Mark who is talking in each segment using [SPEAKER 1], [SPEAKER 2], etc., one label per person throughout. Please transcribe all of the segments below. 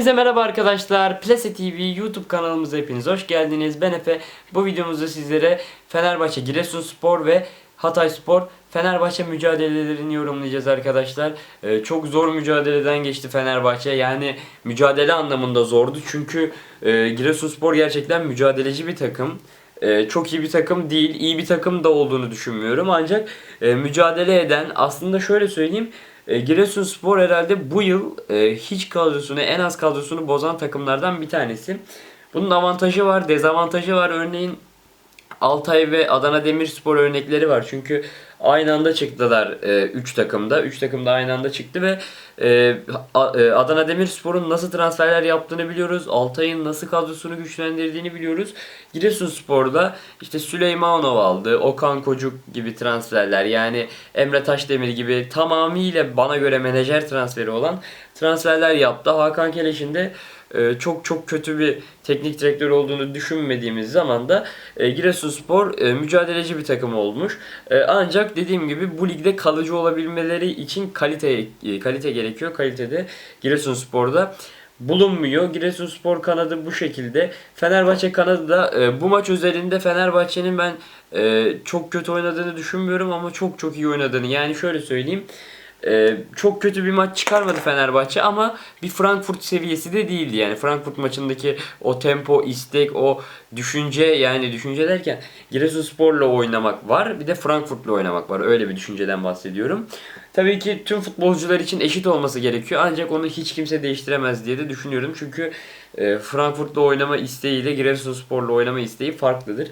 [SPEAKER 1] Herkese merhaba arkadaşlar. Plase TV YouTube kanalımıza hepiniz hoş geldiniz. Ben Efe. Bu videomuzda sizlere Fenerbahçe, Giresunspor ve Hatayspor Fenerbahçe mücadelelerini yorumlayacağız arkadaşlar. Ee, çok zor mücadeleden geçti Fenerbahçe. Yani mücadele anlamında zordu. Çünkü e, Giresunspor gerçekten mücadeleci bir takım. Ee, çok iyi bir takım değil, iyi bir takım da olduğunu düşünmüyorum. Ancak e, mücadele eden, aslında şöyle söyleyeyim, e, Giresunspor herhalde bu yıl e, hiç kadrosunu, en az kadrosunu bozan takımlardan bir tanesi. Bunun avantajı var, dezavantajı var. Örneğin Altay ve Adana Demirspor örnekleri var. Çünkü aynı anda çıktılar 3 takımda. 3 takımda aynı anda çıktı ve e, e, Adana Demirspor'un nasıl transferler yaptığını biliyoruz. Altay'ın nasıl kadrosunu güçlendirdiğini biliyoruz. Giresunspor'da işte Süleymanov aldı, Okan Kocuk gibi transferler yani Emre Taşdemir gibi tamamıyla bana göre menajer transferi olan transferler yaptı. Hakan Keleş'in de e, çok çok kötü bir teknik direktör olduğunu düşünmediğimiz zaman da e, Giresunspor e, mücadeleci bir takım olmuş. E, ancak dediğim gibi bu ligde kalıcı olabilmeleri için kalite e, kalite gerekiyor. Kalitede Giresunspor'da bulunmuyor. Giresunspor kanadı bu şekilde. Fenerbahçe kanadı da e, bu maç üzerinde Fenerbahçe'nin ben e, çok kötü oynadığını düşünmüyorum ama çok çok iyi oynadığını. Yani şöyle söyleyeyim. Ee, çok kötü bir maç çıkarmadı Fenerbahçe ama bir Frankfurt seviyesi de değildi. Yani Frankfurt maçındaki o tempo, istek, o düşünce yani düşünce derken Giresunspor'la oynamak var. Bir de Frankfurt'la oynamak var. Öyle bir düşünceden bahsediyorum. Tabii ki tüm futbolcular için eşit olması gerekiyor. Ancak onu hiç kimse değiştiremez diye de düşünüyorum. Çünkü e, Frankfurt'la oynama isteğiyle Giresunspor'la oynama isteği farklıdır.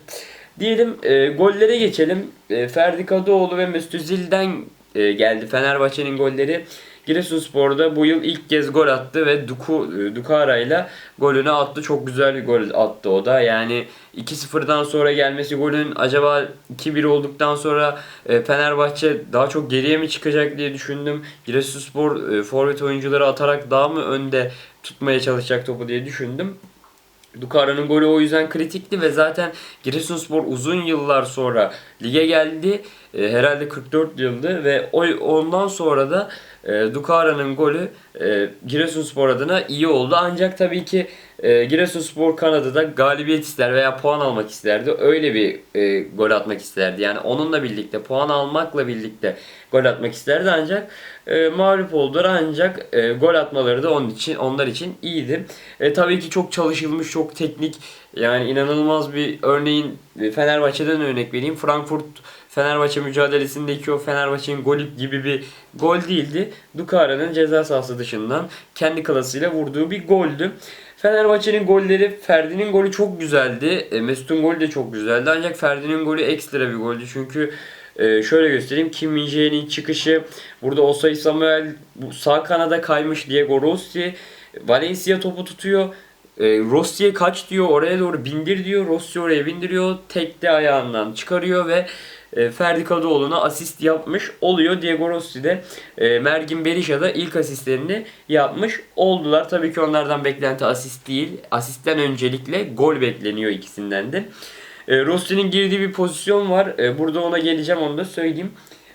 [SPEAKER 1] Diyelim e, gollere geçelim. E, Ferdi Kadıoğlu ve Mesut Özil'den e, geldi Fenerbahçe'nin golleri. Giresunspor'da bu yıl ilk kez gol attı ve Duku, e, Dukara ile golünü attı. Çok güzel bir gol attı o da. Yani 2-0'dan sonra gelmesi golün acaba 2-1 olduktan sonra e, Fenerbahçe daha çok geriye mi çıkacak diye düşündüm. Giresunspor forvet oyuncuları atarak daha mı önde tutmaya çalışacak topu diye düşündüm. Dukara'nın golü o yüzden kritikti ve zaten Giresunspor uzun yıllar sonra lige geldi. E, herhalde 44 yıldı ve o, ondan sonra da e, Dukara'nın golü e, Giresunspor adına iyi oldu. Ancak tabii ki e, Giresunspor kanadı da galibiyet ister veya puan almak isterdi. Öyle bir e, gol atmak isterdi. Yani onunla birlikte puan almakla birlikte gol atmak isterdi ancak e, mağlup oldular ancak e, gol atmaları da onun için onlar için iyiydi. E, tabii ki çok çalışılmış, çok teknik yani inanılmaz bir örneğin e, Fenerbahçe'den örnek vereyim. Frankfurt Fenerbahçe mücadelesindeki o Fenerbahçe'nin golü gibi bir gol değildi. Dukara'nın ceza sahası dışından kendi klasıyla vurduğu bir goldü. Fenerbahçe'nin golleri, Ferdi'nin golü çok güzeldi. E, Mesut'un golü de çok güzeldi. Ancak Ferdi'nin golü ekstra bir goldü. Çünkü e, şöyle göstereyim. Kim Min-jae'nin çıkışı. Burada Osay Samuel sağ kanada kaymış Diego Rossi. Valencia topu tutuyor. E, Rossi'ye kaç diyor oraya doğru bindir diyor. Rossi oraya bindiriyor. Tek de ayağından çıkarıyor ve e, Ferdi Kadıoğlu'na asist yapmış oluyor. Diego Rossi de e, Mergin Berisha da ilk asistlerini yapmış oldular. Tabii ki onlardan beklenti asist değil. Asistten öncelikle gol bekleniyor ikisinden de. E, Rossi'nin girdiği bir pozisyon var. E, burada ona geleceğim onu da söyleyeyim.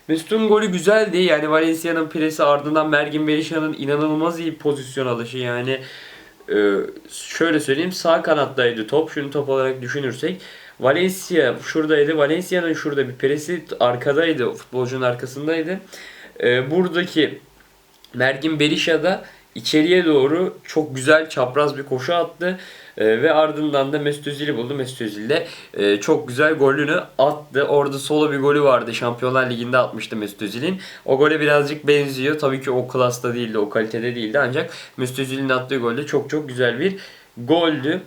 [SPEAKER 1] Mesut'un golü güzeldi. Yani Valencia'nın presi ardından Mergin Berisha'nın inanılmaz iyi pozisyon alışı. Yani e, şöyle söyleyeyim sağ kanattaydı top. Şunu top olarak düşünürsek. Valencia şuradaydı. Valencia'nın şurada bir presi arkadaydı. Futbolcunun arkasındaydı. E, buradaki Mergin Berisha da içeriye doğru çok güzel çapraz bir koşu attı. E, ve ardından da Mesut Özil'i buldu. Mesut Özil de e, çok güzel golünü attı. Orada solo bir golü vardı. Şampiyonlar Ligi'nde atmıştı Mesut Özil'in. O gole birazcık benziyor. Tabii ki o klasta değildi, o kalitede değildi. Ancak Mesut Özil'in attığı gol de çok çok güzel bir goldü.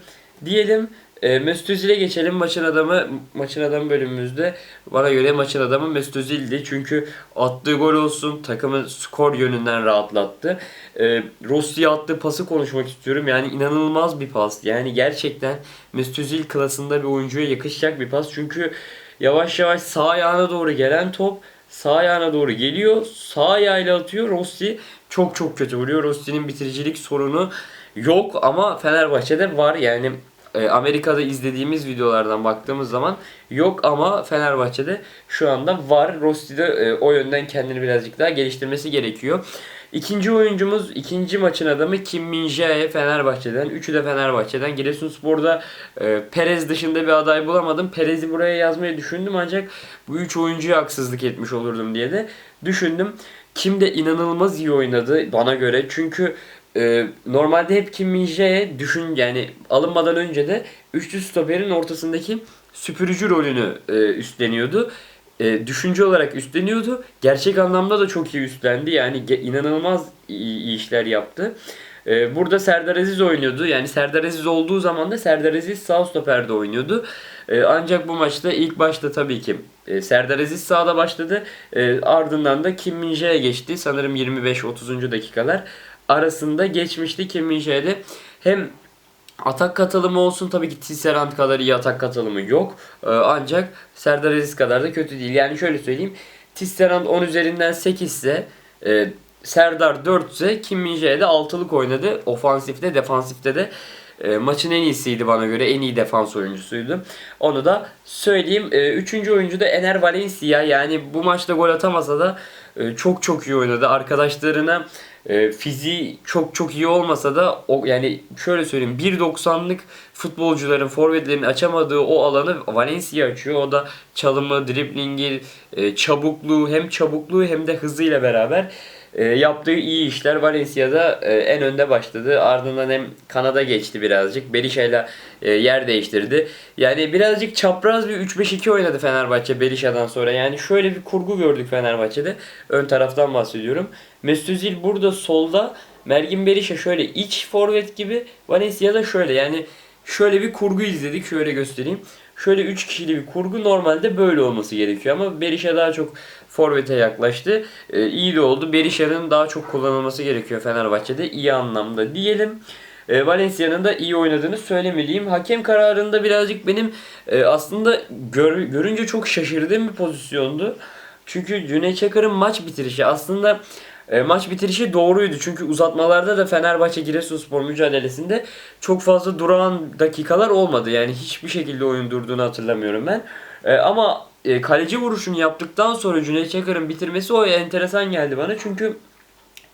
[SPEAKER 1] Diyelim e, Mesut Özil'e geçelim. Maçın adamı maçın adamı bölümümüzde bana göre maçın adamı Mesut Özil'di. Çünkü attığı gol olsun takımı skor yönünden rahatlattı. E, Rossi'ye attığı pası konuşmak istiyorum. Yani inanılmaz bir pas. Yani gerçekten Mesut Özil klasında bir oyuncuya yakışacak bir pas. Çünkü yavaş yavaş sağ ayağına doğru gelen top sağ ayağına doğru geliyor. Sağ ayağıyla atıyor. Rossi çok çok kötü vuruyor. Rossi'nin bitiricilik sorunu yok ama Fenerbahçe'de var. Yani e, Amerika'da izlediğimiz videolardan baktığımız zaman yok ama Fenerbahçe'de şu anda var. Rossi de e, o yönden kendini birazcık daha geliştirmesi gerekiyor. İkinci oyuncumuz, ikinci maçın adamı Kim Min Fenerbahçe'den. Üçü de Fenerbahçe'den. Giresunspor'da e, Perez dışında bir aday bulamadım. Perez'i buraya yazmayı düşündüm ancak bu üç oyuncuya haksızlık etmiş olurdum diye de düşündüm. Kim de inanılmaz iyi oynadı bana göre. Çünkü e, normalde hep Kim Min Jae düşün yani alınmadan önce de üçlü stoperin ortasındaki süpürücü rolünü e, üstleniyordu. E, düşünce olarak üstleniyordu. Gerçek anlamda da çok iyi üstlendi. Yani inanılmaz iyi, işler yaptı. E, burada Serdar Aziz oynuyordu. Yani Serdar Aziz olduğu zaman da Serdar Aziz sağ stoperde oynuyordu. E, ancak bu maçta ilk başta tabii ki e, Serdar Aziz sağda başladı. E, ardından da Kim Min Jae geçti. Sanırım 25-30. dakikalar arasında geçmişti Kim Min Jae'de. Hem Atak katılımı olsun tabii ki Tisserand kadar iyi atak katılımı yok. Ee, ancak Serdar Aziz kadar da kötü değil. Yani şöyle söyleyeyim. Tisserand 10 üzerinden 8 ise e, Serdar 4 ise Kim min de 6'lık oynadı. Ofansifte, defansifte de e, maçın en iyisiydi bana göre. En iyi defans oyuncusuydu. Onu da söyleyeyim. E, üçüncü oyuncu da Ener Valencia. Yani bu maçta gol atamasa da e, çok çok iyi oynadı. Arkadaşlarına e, fiziği çok çok iyi olmasa da o yani şöyle söyleyeyim 1.90'lık futbolcuların forvetlerin açamadığı o alanı Valencia açıyor. O da çalımı, driblingi, e, çabukluğu hem çabukluğu hem de hızıyla beraber e, yaptığı iyi işler Valencia'da e, en önde başladı. Ardından hem kanada geçti birazcık. Berisha ile e, yer değiştirdi. Yani birazcık çapraz bir 3-5-2 oynadı Fenerbahçe Berisha'dan sonra. Yani şöyle bir kurgu gördük Fenerbahçe'de. Ön taraftan bahsediyorum. Mesut Özil burada solda. Mergin Berisha şöyle iç forvet gibi. Valencia da şöyle yani şöyle bir kurgu izledik. Şöyle göstereyim. Şöyle 3 kişili bir kurgu normalde böyle olması gerekiyor ama Berisha daha çok forvete yaklaştı. Ee, iyi de oldu. Berisha'nın daha çok kullanılması gerekiyor Fenerbahçe'de iyi anlamda diyelim. E, Valencia'nın da iyi oynadığını söylemeliyim. Hakem kararında birazcık benim e, aslında gör, görünce çok şaşırdığım bir pozisyondu. Çünkü Cüneyt Çakır'ın maç bitirişi aslında e, maç bitirişi doğruydu. Çünkü uzatmalarda da Fenerbahçe Giresunspor mücadelesinde çok fazla duran dakikalar olmadı. Yani hiçbir şekilde oyun durduğunu hatırlamıyorum ben. E, ama e, kaleci vuruşunu yaptıktan sonra Cüneyt Çakır'ın bitirmesi o enteresan geldi bana. Çünkü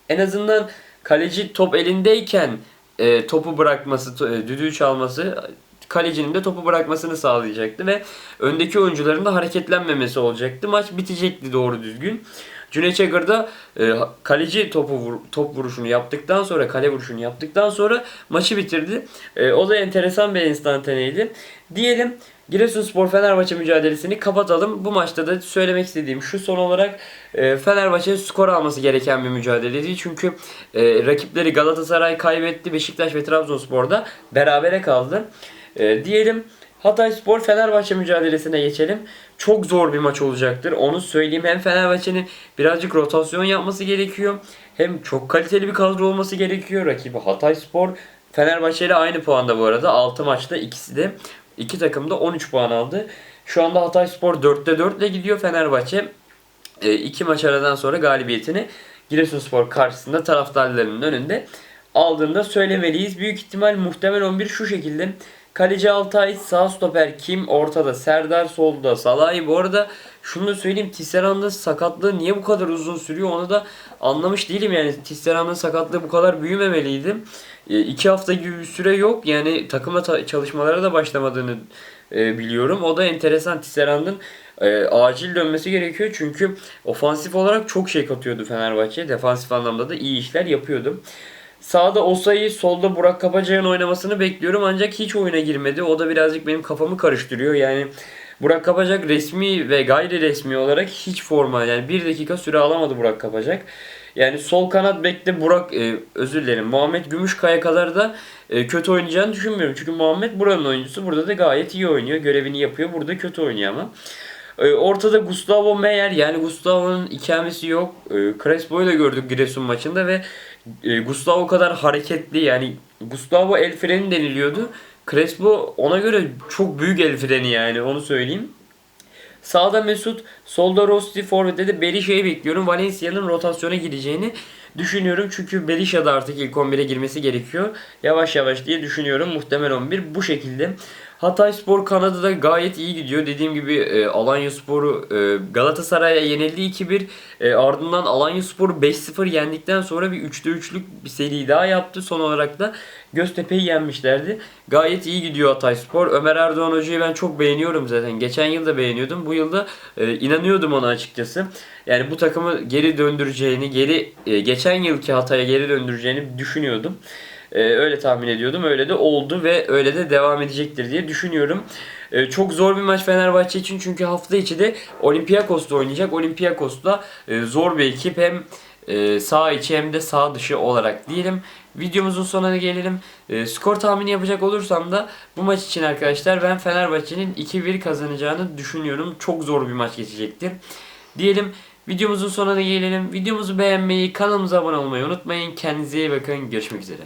[SPEAKER 1] en azından kaleci top elindeyken e, topu bırakması, to- e, düdüğü çalması kalecinin de topu bırakmasını sağlayacaktı ve öndeki oyuncuların da hareketlenmemesi olacaktı. Maç bitecekti doğru düzgün. Cüneyt Çakır da e, kaleci topu vur- top vuruşunu yaptıktan sonra kale vuruşunu yaptıktan sonra maçı bitirdi. E, o da enteresan bir enstantaneydi. Diyelim Giresunspor Fenerbahçe mücadelesini kapatalım. Bu maçta da söylemek istediğim şu son olarak e, Fenerbahçe skor alması gereken bir mücadeleydi. Çünkü e, rakipleri Galatasaray kaybetti. Beşiktaş ve Trabzonspor da berabere kaldı. E, diyelim Hatay Spor Fenerbahçe mücadelesine geçelim. Çok zor bir maç olacaktır. Onu söyleyeyim. Hem Fenerbahçe'nin birazcık rotasyon yapması gerekiyor. Hem çok kaliteli bir kadro olması gerekiyor. Rakibi Hatay Spor. Fenerbahçe ile aynı puanda bu arada. 6 maçta ikisi de iki takım da 13 puan aldı. Şu anda Hatay Spor 4'te 4 ile gidiyor. Fenerbahçe e, iki maç aradan sonra galibiyetini Giresunspor karşısında taraftarlarının önünde aldığında söylemeliyiz. Büyük ihtimal muhtemel 11 şu şekilde. Kaleci Altay, sağ stoper Kim, ortada Serdar, solda Salahi. Bu arada şunu da söyleyeyim Tisserand'ın sakatlığı niye bu kadar uzun sürüyor onu da anlamış değilim yani Tisserand'ın sakatlığı bu kadar büyümemeliydi. E, iki hafta gibi bir süre yok yani takıma ta- çalışmalara da başlamadığını e, biliyorum. O da enteresan Tisserand'ın e, acil dönmesi gerekiyor çünkü ofansif olarak çok şey katıyordu Fenerbahçe. Defansif anlamda da iyi işler yapıyordu. Sağda Osayi, solda Burak Kapacay'ın oynamasını bekliyorum ancak hiç oyuna girmedi. O da birazcık benim kafamı karıştırıyor. Yani Burak Kapacak resmi ve gayri resmi olarak hiç forma yani bir dakika süre alamadı Burak Kapacak. Yani sol kanat bekte Burak e, özür dilerim Muhammed Gümüşkaya kadar da e, kötü oynayacağını düşünmüyorum. Çünkü Muhammed buranın oyuncusu. Burada da gayet iyi oynuyor. Görevini yapıyor. Burada kötü oynuyor ama. E, ortada Gustavo Meyer yani Gustavo'nun ikamesi yok. E, Crespo'yu da gördük Giresun maçında ve e, Gustavo kadar hareketli yani Gustavo el freni deniliyordu. Crespo ona göre çok büyük el freni yani onu söyleyeyim. Sağda Mesut, solda Rossi, forvette de Berisha'yı bekliyorum. Valencia'nın rotasyona gireceğini düşünüyorum. Çünkü Berisha da artık ilk 11'e girmesi gerekiyor. Yavaş yavaş diye düşünüyorum. Muhtemel 11 bu şekilde. Hatay Spor Kanada'da gayet iyi gidiyor. Dediğim gibi e, Alanya Spor'u e, Galatasaray'a yenildi 2-1. E, ardından Alanya Spor'u 5-0 yendikten sonra bir 3'te 3'lük bir seri daha yaptı. Son olarak da Göztepe'yi yenmişlerdi. Gayet iyi gidiyor Hatay Spor. Ömer Erdoğan Hoca'yı ben çok beğeniyorum zaten. Geçen yıl da beğeniyordum. Bu yılda e, inanıyordum ona açıkçası. Yani bu takımı geri döndüreceğini, geri e, geçen yılki Hatay'a geri döndüreceğini düşünüyordum. Ee, öyle tahmin ediyordum. Öyle de oldu ve öyle de devam edecektir diye düşünüyorum. Ee, çok zor bir maç Fenerbahçe için çünkü hafta içi de Olympiakos'ta oynayacak. Olympiakos'ta e, zor bir ekip hem e, sağ içi hem de sağ dışı olarak diyelim. Videomuzun sonuna gelelim. E, skor tahmini yapacak olursam da bu maç için arkadaşlar ben Fenerbahçe'nin 2-1 kazanacağını düşünüyorum. Çok zor bir maç geçecektir. Diyelim videomuzun sonuna gelelim. Videomuzu beğenmeyi, kanalımıza abone olmayı unutmayın. Kendinize iyi bakın. Görüşmek üzere.